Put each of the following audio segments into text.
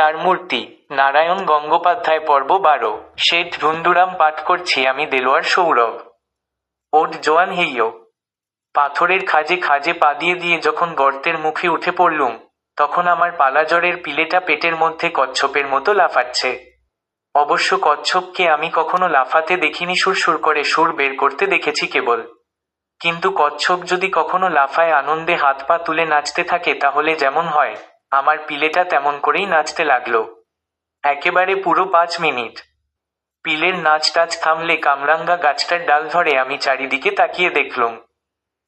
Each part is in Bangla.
চার মূর্তি, নারায়ণ গঙ্গোপাধ্যায় পর্ব বারো, শেঠ ধুন্দুরাম পাঠ করছি আমি দেলোয়ার সৌরভ। ওট জোয়ান হেইয়। পাথরের খাজে খাজে পা দিয়ে দিয়ে যখন গর্তের মুখে উঠে পড়লুম, তখন আমার পালাজরের পিলেটা পেটের মধ্যে কচ্ছপের মতো লাফাচ্ছে। অবশ্য কচ্ছপকে আমি কখনো লাফাতে দেখিনি সুরসুর করে সুর বের করতে দেখেছি কেবল। কিন্তু কচ্ছপ যদি কখনো লাফায় আনন্দে হাত পা তুলে নাচতে থাকে, তাহলে যেমন হয় আমার পিলেটা তেমন করেই নাচতে লাগল। একেবারে পুরো পাঁচ মিনিট। পিলের নাচ টাচ থামলে কামরাঙ্গা গাছটার ডাল ধরে আমি চারিদিকে তাকিয়ে দেখলুম।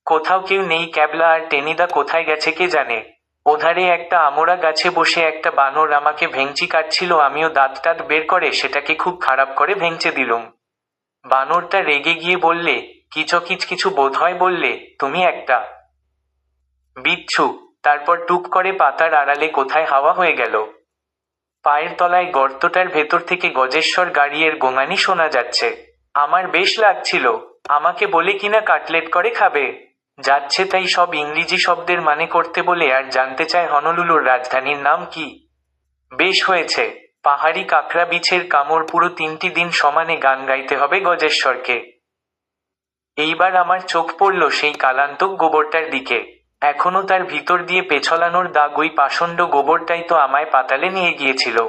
কোথাও কেউ নেই, ক্যাবলা আর টেনিদা কোথায় গেছে কে জানে? ওধারে একটা আমোরা গাছে বসে একটা বানর আমাকে ভেঙচি কাটছিল, আমিও দাঁত টাত বের করে সেটাকে খুব খারাপ করে ভেঙচে দিলুম। বানরটা রেগে গিয়ে বললে, কিচকিচ কিছু বোধ হয় বললে, তুমি একটা। বিচ্ছু। তারপর টুক করে পাতার আড়ালে কোথায় হাওয়া হয়ে গেল? পায়ের তলায় গর্তটার ভেতর থেকে গজেশ্বর গাড়িয়ের গোঙানি শোনা যাচ্ছে। আমার বেশ লাগছিল। আমাকে বলে কিনা কাটলেট করে খাবে? যাচ্ছে তাই সব ইংরেজি শব্দের মানে করতে বলে আর জানতে চায় হনলুলুর রাজধানীর নাম কি? বেশ হয়েছে। পাহাড়ি কাঁকড়া বিছের কামড় পুরো তিনটি দিন সমানে গান গাইতে হবে গজেশ্বরকে। এইবার আমার চোখ পড়ল সেই কালান্তক গোবরটার দিকে। এখনও তার ভিতর দিয়ে পেছলানোর দাগ ওই পাষণ্ড গোবরটাই তো আমায় পাতালে নিয়ে গিয়েছিল।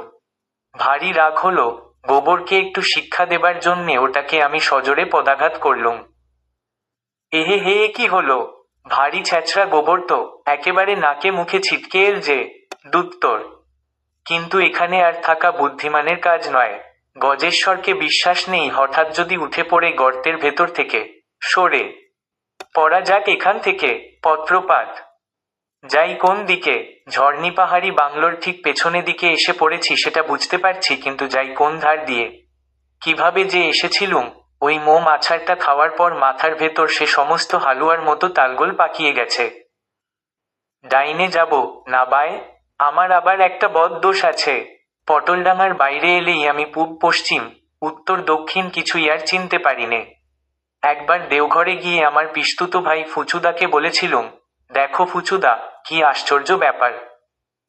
ভারী রাগ হলো, গোবরকে একটু শিক্ষা দেবার জন্যে ওটাকে আমি সজোরে পদাঘাত করলুম। এহে হে কি হলো? ভারী ছ্যাঁচড়া গোবর তো, একেবারে নাকে মুখে ছিটকে এল যে, দুত্তর। কিন্তু এখানে আর থাকা বুদ্ধিমানের কাজ নয়। গজেশ্বরকে বিশ্বাস নেই, হঠাৎ যদি উঠে পড়ে গর্তের ভেতর থেকে। সরে। পড়া যাক এখান থেকে। পত্রপাত। যাই কোন দিকে, ঝর্ণি পাহাড়ি বাংলোর ঠিক পেছনে দিকে এসে পড়েছি সেটা বুঝতে পারছি, কিন্তু যাই কোন ধার দিয়ে। কীভাবে যে এসেছিলুম, ওই মোম আছাড়টা খাওয়ার পর মাথার ভেতর সে সমস্ত হালুয়ার মতো তালগোল পাকিয়ে গেছে। ডাইনে যাব, না বায়? আমার আবার একটা বদ দোষ আছে। পটলডাঙার বাইরে এলেই আমি পূব পশ্চিম, উত্তর দক্ষিণ কিছুই আর চিনতে পারিনে। একবার দেওঘরে গিয়ে আমার পিস্তুত ভাই ফুচুদাকে বলেছিলুম, দেখো ফুচুদা, কি আশ্চর্য ব্যাপার।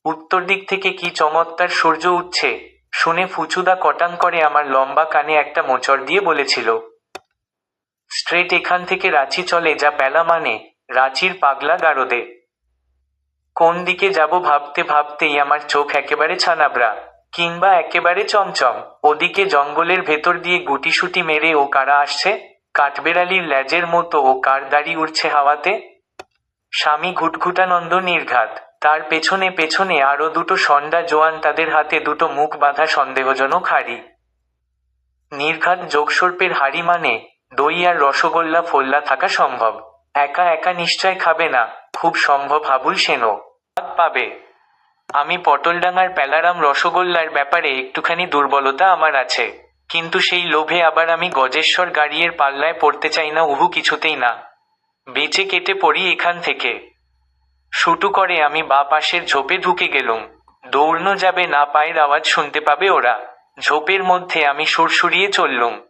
উত্তর দিক থেকে কি চমৎকার সূর্য উঠছে। শুনে ফুচুদা কটাং করে আমার লম্বা কানে একটা মোচড় দিয়ে বলেছিল, স্ট্রেট এখান থেকে রাঁচি চলে যা পেলা মানে রাঁচির পাগলা গারদে। কোন দিকে যাব ভাবতে ভাবতেই আমার চোখ একেবারে ছানাবড়া, কিংবা একেবারে চমচম। ওদিকে জঙ্গলের ভেতর দিয়ে গুটিসুটি মেরে ও কারা আসছে? কাঠবেড়ালির ল্যাজের মতো ও কার দাড়ি উঠছে হাওয়াতে? স্বামী ঘুটঘুটানন্দ নির্ঘাত। তার পেছনে পেছনে আরও দুটো সন্ডা জোয়ান তাদের হাতে দুটো মুখ বাঁধা সন্দেহজনক হাড়ি। নির্ঘাত যোগসর্পের হাড়ি মানে দই আর রসগোল্লা ফোল্লা থাকা সম্ভব। একা একা নিশ্চয় খাবে না, খুব সম্ভব হাবুল সেনও পাবে। আমি পটলডাঙ্গার প্যালারাম রসগোল্লার ব্যাপারে একটুখানি দুর্বলতা আমার আছে। কিন্তু সেই লোভে আবার আমি গজেশ্বর গাড়িয়ের পাল্লায় পড়তে চাই না, উহু কিছুতেই না। বেঁচে কেটে পড়ি এখান থেকে। শুটু করে আমি বা পাশের ঝোপে ঢুকে গেলুম। দৌড়নো যাবে না পায়ের আওয়াজ শুনতে পাবে ওরা। ঝোপের মধ্যে আমি সুরসুরিয়ে চললুম।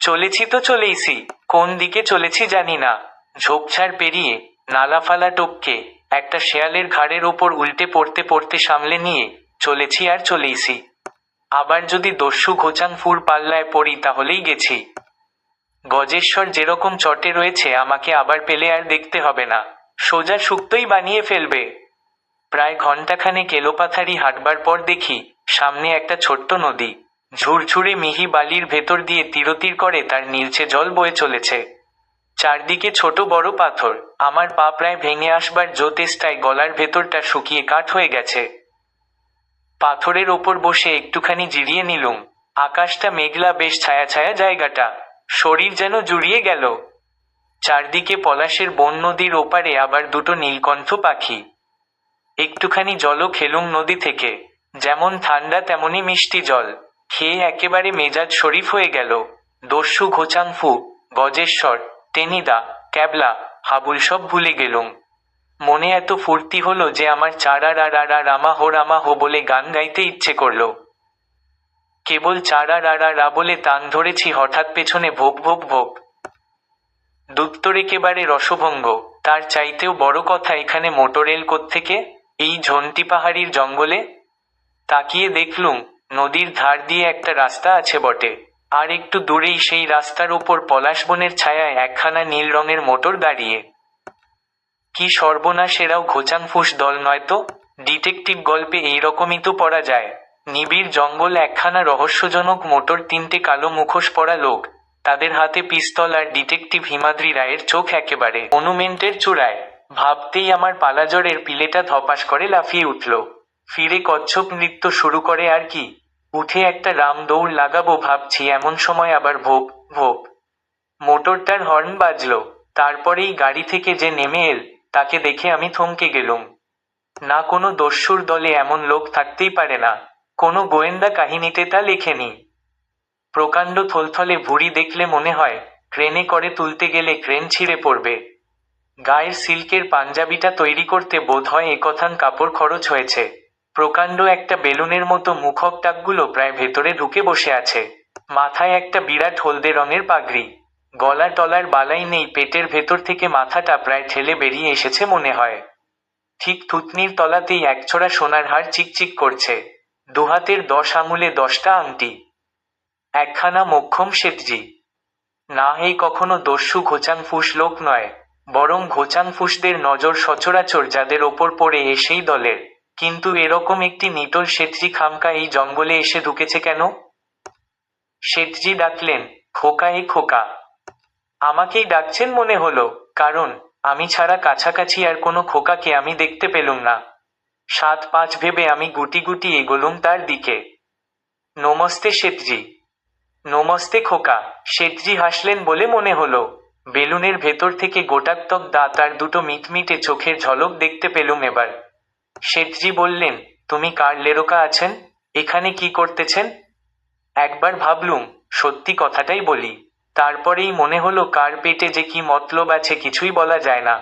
চলেছি তো চলেইছি, কোন দিকে চলেছি জানি না। ঝোপঝাড় পেরিয়ে নালাফালা টপকে, একটা শেয়ালের ঘাড়ের ওপর উল্টে পড়তে পড়তে সামলে নিয়ে, চলেছি আর চলেইছি। আবার যদি দস্যু ঘোচাং ফুর পাল্লায় পড়ি তাহলেই গেছি। গজেশ্বর যেরকম চটে রয়েছে, আমাকে আবার পেলে আর দেখতে হবে না। সোজা শুক্তই বানিয়ে ফেলবে। প্রায় ঘন্টাখানেক এলোপাথারি হাঁটবার পর দেখি, সামনে একটা ছোট্ট নদী। ঝুরঝুরে মিহি বালির ভেতর দিয়ে তীরতীর করে তার নীলচে জল বয়ে চলেছে। চারদিকে ছোট বড় পাথর। আমার পা প্রায় ভেঙে আসবার জোতেষ্টায় গলার ভেতরটা শুকিয়ে কাঠ হয়ে গেছে। পাথরের ওপর বসে একটুখানি জিরিয়ে নিলুম। আকাশটা মেঘলা বেশ ছায়া ছায়া জায়গাটা। শরীর যেন জুড়িয়ে গেল। চারদিকে পলাশের বন নদীর ওপারে আবার দুটো নীলকণ্ঠ পাখি। একটুখানি জলও খেলুম নদী থেকে। যেমন ঠান্ডা, তেমনি মিষ্টি জল। খেয়ে একেবারে মেজাজ শরীফ হয়ে গেল। দস্যু ঘোচাংফু গজেশ্বর, টেনিদা, ক্যাবলা, হাবুল সব ভুলে গেলুম। মনে এত ফুর্তি হলো যে আমার চারা রা রা রা রামা হো রামা হো বলে গান গাইতে ইচ্ছে করল। কেবল চারা রা রা রা বলে তান ধরেছি হঠাৎ পেছনে ভোগ ভোগ ভোগ। দুত্তর একেবারে রসভঙ্গ। তার চাইতেও বড় কথা এখানে মোটর এল থেকে এই ঝন্টি পাহাড়ির জঙ্গলে? তাকিয়ে দেখলুম, নদীর ধার দিয়ে একটা রাস্তা আছে বটে। আর একটু দূরেই সেই রাস্তার ওপর পলাশবনের ছায়ায় একখানা নীল রঙের মোটর দাঁড়িয়ে। কি সর্বনাশ এরাও ঘোচাংফুস দল নয় তো? ডিটেকটিভ গল্পে এইরকমই তো পড়া যায়। নিবিড় জঙ্গল একখানা রহস্যজনক মোটর তিনটে কালো মুখোশ পরা লোক। তাদের হাতে পিস্তল আর ডিটেকটিভ হিমাদ্রি রায়ের চোখ একেবারে মনুমেন্টের চূড়ায়। ভাবতেই আমার পালাজরের পিলেটা ধপাস করে লাফিয়ে উঠল। ফিরে কচ্ছপ নৃত্য শুরু করে আর কি? উঠে একটা রাম দৌড় লাগাবো ভাবছি, এমন সময় আবার ভোপ ভোপ। মোটরটার হর্ন বাজল। তারপরেই গাড়ি থেকে যে নেমে এল তাকে দেখে আমি থমকে গেলুম। না কোনো দস্যুর দলে এমন লোক থাকতেই পারে না। কোনো গোয়েন্দা কাহিনীতে তা লেখেনি। প্রকাণ্ড থলথলে ভুঁড়ি দেখলে মনে হয় ক্রেনে করে তুলতে গেলে ক্রেন ছিঁড়ে পড়বে। গায়ের সিল্কের পাঞ্জাবিটা তৈরি করতে বোধ হয় একথান কাপড় খরচ হয়েছে। প্রকাণ্ড একটা বেলুনের মতো মুখক টাকগুলো প্রায় ভেতরে ঢুকে বসে আছে। মাথায় একটা বিরাট হলদে রঙের পাগড়ি। গলা টলার বালাই নেই, পেটের ভেতর থেকে মাথাটা প্রায় ঠেলে বেরিয়ে এসেছে মনে হয়। ঠিক থুতনির তলাতেই একছড়া সোনার হার চিকচিক করছে। দুহাতের দশ আঙুলে দশটা আংটি। একখানা মোক্ষম শেঠজি না এই কখনো দস্যু ঘোচাং ফুস লোক নয়, বরং ঘোচাং ফুসদের নজর সচরাচর যাদের ওপর পড়ে এসেই দলের। কিন্তু এরকম একটি নিটল শেঠজি খামকা এই জঙ্গলে এসে ঢুকেছে কেন? শেঠজি ডাকলেন, খোকা এ খোকা। আমাকেই ডাকছেন মনে হলো, কারণ আমি ছাড়া কাছাকাছি আর কোনো খোকাকে আমি দেখতে পেলুম না। সাত পাঁচ ভেবে আমি গুটি গুটি এগোলুম তার দিকে। নমস্তে শেঠজি নমস্তে খোকা শেঠজি হাসলেন বলে মনে হলো। বেলুনের ভেতর থেকে গোটাত্মক দাঁত আর দুটো মিটমিটে চোখের ঝলক দেখতে পেলুম এবার। শেঠজি বললেন, তুমি কার লেরোকা আছেন? এখানে কি করতেছেন? একবার ভাবলুম, সত্যি কথাটাই বলি। তারপরেই মনে হলো কার পেটে যে কি মতলব আছে কিছুই বলা যায় না।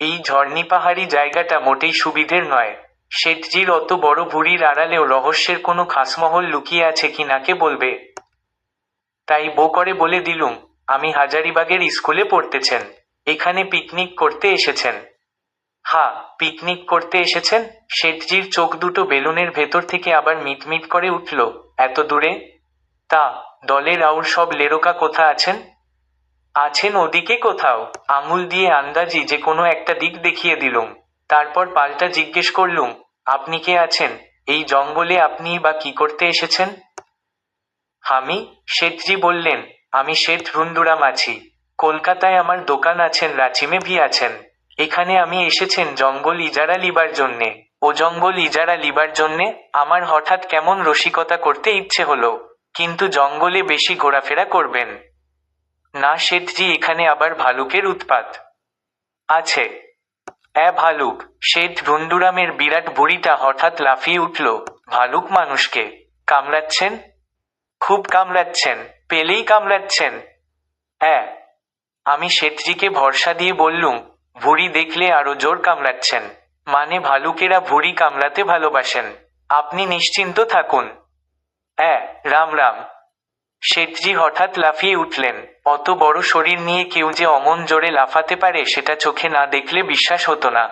এই ঝর্ণি পাহাড়ি জায়গাটা মোটেই সুবিধের নয়। শেঠজির অত বড় ভুড়ির আড়ালেও রহস্যের কোনো খাসমহল লুকিয়ে আছে কি নাকে বলবে? তাই বো করে বলে দিলুম, আমি হাজারিবাগের স্কুলে পড়তেছেন। এখানে পিকনিক করতে এসেছেন। হা, পিকনিক করতে এসেছেন? শেঠজির চোখ দুটো বেলুনের ভেতর থেকে আবার মিটমিট করে উঠল, এত দূরে? তা দলের আউর সব লেরোকা কোথা আছেন? আছেন ওদিকে কোথাও? আঙুল দিয়ে আন্দাজি যে কোনো একটা দিক দেখিয়ে দিলুম। তারপর পাল্টা জিজ্ঞেস করলুম, আপনি কে আছেন? এই জঙ্গলে আপনি বা কি করতে এসেছেন? আমি? শেঠজি বললেন, আমি শেঠ রুন্ডুরাম আছি। কলকাতায় আমার দোকান আছেন, রাচিমে ভি আছেন। এখানে আমি এসেছেন জঙ্গল ইজারা লিবার জন্যে। ও জঙ্গল ইজারা লিবার জন্যে আমার হঠাৎ কেমন রসিকতা করতে ইচ্ছে হলো। কিন্তু জঙ্গলে বেশি ঘোরাফেরা করবেন। না শেঠজি এখানে আবার ভালুকের উৎপাত। আছে। এ ভালুক শেঠ রুন্ডুরামের বিরাট বুড়িটা হঠাৎ লাফিয়ে উঠল, ভালুক মানুষকে, কামড়াচ্ছেন? খুব কামড়াচ্ছেন, পেলেই কামড়াচ্ছেন। হ্যাঁ আমি শেঠজিকে ভরসা দিয়ে বললুম, ভুড়ি দেখলে আরও জোর কামড়াচ্ছেন। মানে ভালুকেরা ভুড়ি কামড়াতে ভালোবাসেন। আপনি নিশ্চিন্ত থাকুন। হ্যাঁ রাম রাম। শেঠজি হঠাৎ লাফিয়ে উঠলেন। অত বড় শরীর নিয়ে কেউ যে অমন জোরে লাফাতে পারে, সেটা চোখে না দেখলে বিশ্বাস হতো না।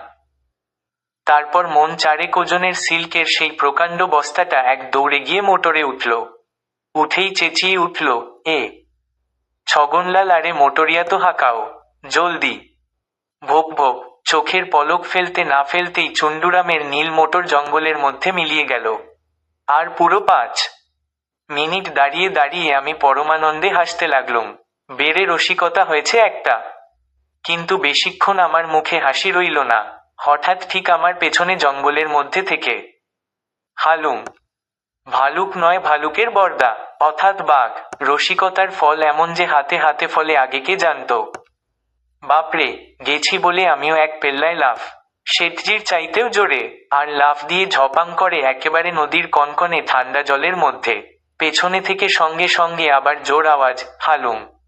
তারপর মন চারেক ওজনের সিল্কের সেই প্রকাণ্ড বস্তাটা এক দৌড়ে গিয়ে মোটরে উঠল। উঠেই চেঁচিয়ে উঠল, এ, ছগনলাল, আরে মোটরিয়া তো হাঁকাও, জলদি। ভোক ভোক চোখের পলক ফেলতে না ফেলতেই চুন্ডুরামের নীল মোটর জঙ্গলের মধ্যে মিলিয়ে গেল। আর পুরো পাঁচ মিনিট দাঁড়িয়ে দাঁড়িয়ে আমি পরমানন্দে হাসতে লাগলুম। বেড়ে রসিকতা হয়েছে একটা। কিন্তু বেশিক্ষণ আমার মুখে হাসি রইল না। হঠাৎ ঠিক আমার পেছনে জঙ্গলের মধ্যে থেকে। হালুম। ভালুক নয় ভালুকের বর্দা অর্থাৎ বাঘ। রসিকতার ফল এমন যে হাতে হাতে ফলে আগে কে জানতো। বাপরে, গেছি বলে আমিও এক পেল্লায় লাফ। শেঠজির চাইতেও জোরে, আর লাফ দিয়ে ঝপাং করে একেবারে নদীর কনকনে ঠান্ডা জলের মধ্যে। পেছনে থেকে সঙ্গে সঙ্গে আবার জোর আওয়াজ হালুম।